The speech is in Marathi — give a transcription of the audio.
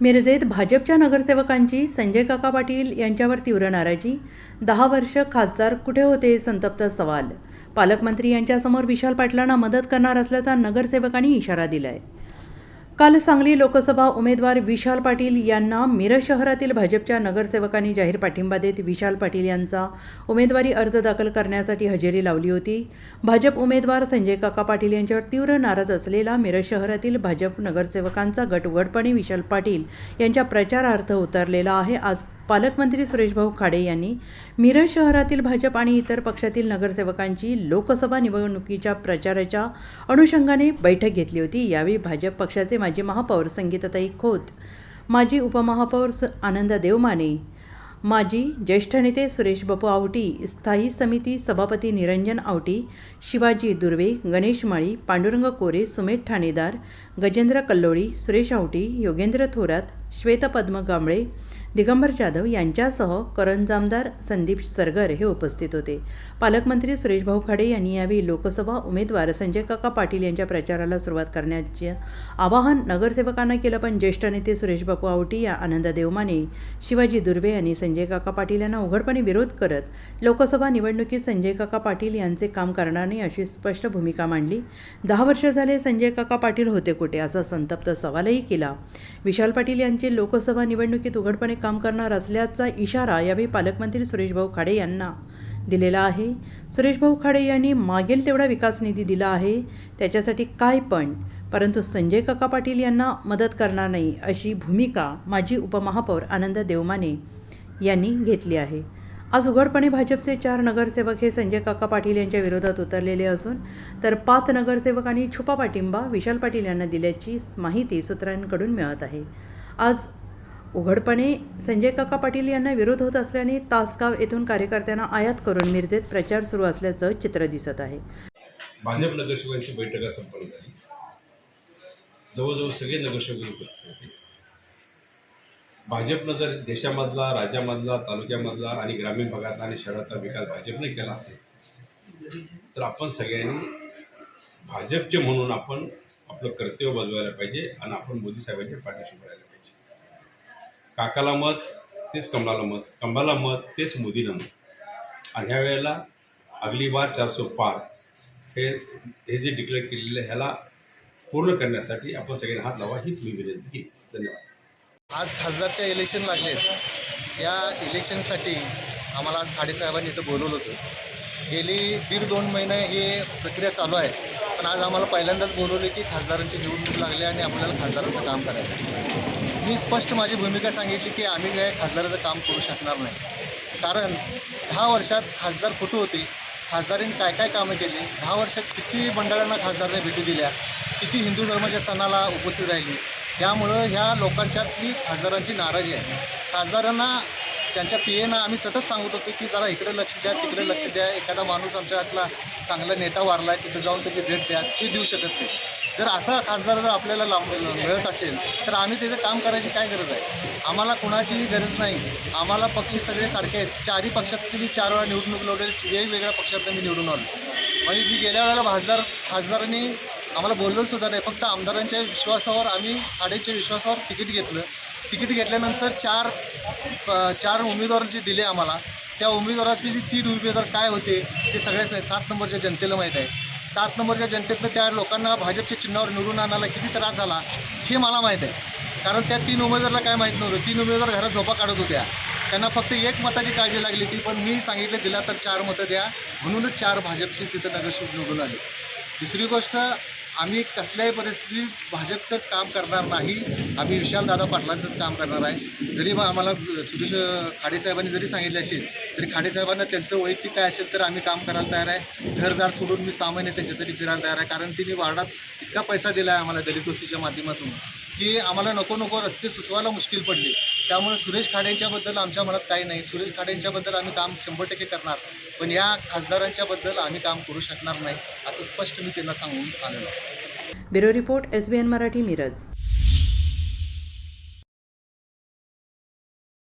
मिरजेत भाजपच्या नगरसेवकांची संजय काका पाटील यांच्यावर तीव्र नाराजी. दहा वर्ष खासदार कुठे होते? संतप्त सवाल. पालकमंत्री यांच्यासमोर विशाल पाटलांना मदत करणार असल्याचा नगरसेवकांनी इशारा दिलाय. काल सांगली लोकसभा उमेदवार विशाल पाटील यांना मिरज शहरातील भाजपच्या नगरसेवकांनी जाहीर पाठिंबा देत विशाल पाटील यांचा उमेदवारी अर्ज दाखल करण्यासाठी हजेरी लावली होती. भाजप उमेदवार संजय काका पाटील यांच्यावर तीव्र नाराज असलेला मिरज शहरातील भाजप नगरसेवकांचा गट उघडपणे विशाल पाटील यांच्या प्रचारार्थ उतरलेला आहे. आज पालकमंत्री सुरेशभाऊ खाडे यांनी मिरज शहरातील भाजप आणि इतर पक्षातील नगरसेवकांची लोकसभा निवडणुकीच्या प्रचाराच्या अनुषंगाने बैठक घेतली होती. यावेळी भाजप पक्षाचे माजी महापौर संगीताताई खोत माजी उपमहापौर स- आनंदा देवमाने माजी ज्येष्ठ नेते सुरेश बापू आवटी स्थायी समिती सभापती निरंजन आवटी शिवाजी दुर्वे गणेश माळी पांडुरंग कोरे सुमेध ठाणेदार गजेंद्र कल्लोळी सुरेश आवटी योगेंद्र थोरात श्वेतपद्म गांबळे दिगंबर जाधव यांच्यासह करंजामदार संदीप सरगर हे उपस्थित होते. पालकमंत्री सुरेशभाऊ खाडे यांनी यावेळी लोकसभा उमेदवार संजय काका पाटील यांच्या प्रचाराला सुरुवात करण्याचे आवाहन नगरसेवकांना केलं पण ज्येष्ठ नेते सुरेश बापू आवटी या आनंद देवमाने शिवाजी दुर्वे यांनी संजय काका पाटील यांना उघडपणे विरोध करत लोकसभा निवडणुकीत संजय काका पाटील यांचे काम करणार नाही अशी स्पष्ट भूमिका मांडली. दहा वर्ष झाले संजय काका पाटील होते कुठे असा संतप्त सवालही केला. विशाल पाटील यांचे लोकसभा निवडणुकीत उघडपणे काम करणार असल्याचा इशारा यावेळी पालकमंत्री सुरेशभाऊ खाडे यांना दिलेला आहे. सुरेशभाऊ खाडे यांनी मागेल तेवढा विकास निधी दिला आहे त्याच्यासाठी काय पण परंतु संजय काका पाटील यांना मदत करणार नाही अशी भूमिका माजी उपमहापौर आनंद देवमाने यांनी घेतली आहे. आज उघडपणे भाजपचे चार नगरसेवक हे संजय काका पाटील यांच्या विरोधात उतरलेले असून तर पाच नगरसेवकांनी छुपा पाठिंबा विशाल पाटील यांना दिल्याची माहिती सूत्रांकडून मिळत आहे. आज उघडपणे संजय काका पाटील यांना विरोध होत असल्याने तासगाव येथून कार्यकर्त्यांना आयात करून मिरजेत प्रचार सुरू असल्याचं चित्र दिसत आहे. भाजप नगरसेवकांची बैठका संपन्न झाली. जवळजवळ सगळे नगरसेवक उपस्थित होते. भाजपनं जर देशामधला राज्यामधला तालुक्यामधला आणि ग्रामीण भागात आणि शहराचा विकास भाजपने केला असेल तर आपण सगळ्यांनी भाजपचे म्हणून आपण आपलं कर्तव्य बजवायला पाहिजे आणि आपण मोदी साहेबांच्या पाठीशी उभं काकाला मत तेच कमलाला मत कमलाला मत तेच मोदीला मत. आणि ह्या वेळेला अगली बार चारसो पार हे हे जे डिक्लेअर केलेलं आहे ह्याला पूर्ण करण्यासाठी आपण सगळ्यांनी हात लावा हीच मी विनंती केली. धन्यवाद. आज खासदारच्या इलेक्शन लागले या इलेक्शनसाठी आम्हाला आज खाडे साहेबांनी इथं बोलवलं होतं. गेली दीड दोन महिने ही प्रक्रिया चालू आहे. पण आज आम्हाला पहिल्यांदाच बोलवले की खासदारांची निवडणूक लागली आणि आपल्याला खासदारांचं काम करायचं मी स्पष्ट माझी भूमिका सांगितली की आम्ही काय खासदाराचं काम करू शकणार नाही. कारण दहा वर्षात खासदार कुठं होते? खासदारांनी काय काय कामं केली? दहा वर्षात किती मंडळांना खासदारने भेटी दिल्या? किती हिंदू धर्माच्या सणाला उपस्थित राहिली? त्यामुळं ह्या लोकांच्यातली खासदारांची नाराजी आहे. खासदारांना त्यांच्या पी एनं आम्ही सतत सांगत होतो की जरा इकडे लक्ष द्या तिकडे लक्ष द्या. एखादा माणूस आमच्या हातला चांगला नेता वारला आहे तिथं जाऊन त्याची भेट द्या ते देऊ शकत नाही. जर असा खासदार जर आपल्याला लांब मिळत असेल तर आम्ही त्याचं काम करायची काय गरज आहे? आम्हाला कुणाचीही गरज नाही. आम्हाला पक्ष सगळे सारखे आहेत. चारही पक्षात मी चार वेळा निवडणूक लढेल वेगवेगळ्या पक्षातनं मी निवडून आलो. आणि मी गेल्या वेळेला खासदार खासदारांनी आम्हाला बोललं सुद्धा नाही. फक्त आमदारांच्या विश्वासावर आम्ही आडेच्या विश्वासावर तिकीट घेतलं. तिकीट घेतल्यानंतर चार चार उमेदवार जे दिले आम्हाला. त्या उमेदवाराची तीन उमेदवार काय होते ते सगळ्या सात नंबरच्या जनतेला माहीत आहे. सात नंबरच्या जनतेतनं त्या लोकांना भाजपच्या चिन्हावर निवडून आणायला किती त्रास झाला हे मला माहीत आहे. कारण त्या तीन उमेदवारला काय माहीत नव्हतं तीन उमेदवार घरात झोपा काढत होत्या. त्यांना फक्त एक मताची काळजी लागली ती पण मी सांगितलं दिला तर चार मतं द्या. म्हणूनच चार भाजपची तिथं नगरसेवक निवडून आले. दुसरी गोष्ट आम्ही कसल्याही परिस्थितीत भाजपचंच काम करणार नाही. आम्ही विशालदादा पाटलांचंच काम करणार आहे. जरी मग आम्हाला सुरेश खाडेसाहेबांनी जरी सांगितले असेल तरी खाडेसाहेबांना त्यांचं वैयक्तिक काय असेल तर आम्ही काम करायला तयार आहे. घरदार सोडून मी सामान्य त्यांच्यासाठी फिरायला तयार आहे. कारण तिने वार्डात इतका पैसा दिला आहे आम्हाला दलित गोष्टीच्या माध्यमातून की आम्हाला नको नको रस्ते सुचवायला मुश्किल पडली. त्यामुळे सुरेश खाडेंच्याबद्दल आमच्या मनात काही नाही. सुरेश खाडेंच्याबद्दल आम्ही काम शंभर टक्के करणार. पण या खासदारांच्याबद्दल आम्ही काम करू शकणार नाही असं स्पष्ट मी त्यांना सांगून आलेलो bureau report S B N Marathi Miraj.